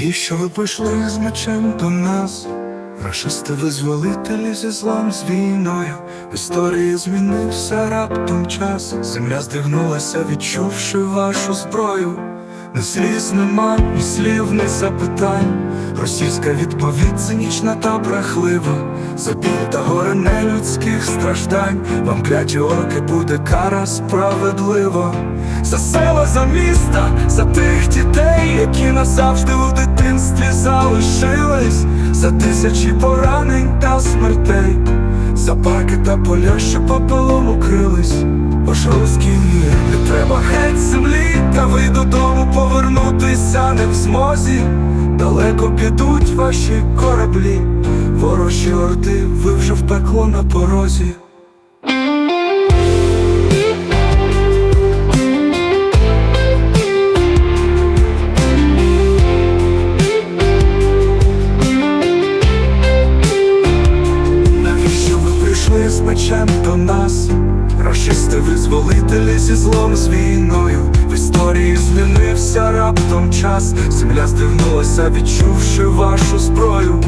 Навіщо ви прийшли з мечем до нас? Рашисти визволителі зі злом з війною. В історії змінився раптом час. Земля здигнулася, відчувши вашу зброю. Не сліз нема, ні слів, ні запитань. Російська відповідь цинічна та брехлива. За біль та горе нелюдських страждань. Вам кляті орки буде кара справедлива. За села, за міста, за тих дітей, які назавжди у дитинстві залишились, за тисячі поранень та смертей, за парки та поля, що попелом укрились. Ваш русський мір не треба геть землі, та ви додому повернутися не в змозі. Далеко підуть ваші кораблі, ворожі орди, ви вже в пекло на порозі. Зі злом з війною. В історії змінився раптом час. Земля здивнулася, відчувши вашу зброю.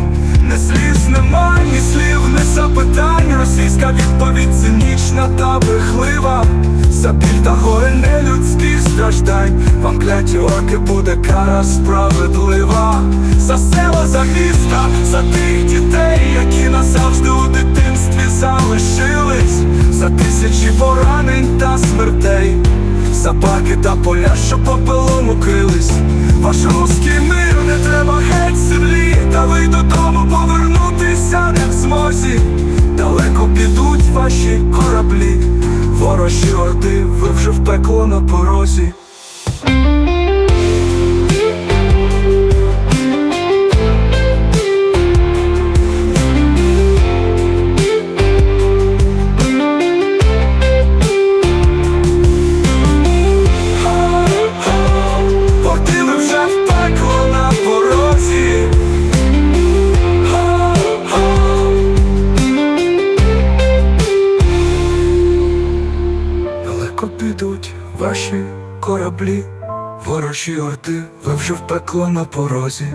Не сліз нема, ні слів, ні запитань. Російська відповідь цинічна та брехлива. За біль та горе нелюдських страждань. Вам кляті орки буде кара справедлива. За села, за міста, за тих дітей, які назавжди за парки та поля, що попелом укрились. Ваш русський мир не треба геть селі та ви додому повернутися не в змозі. Далеко підуть ваші кораблі, ворожі орди, ви вже в пекло на порозі. Далеко ваші кораблі, ворожі орди, ви вже в пекло на порозі.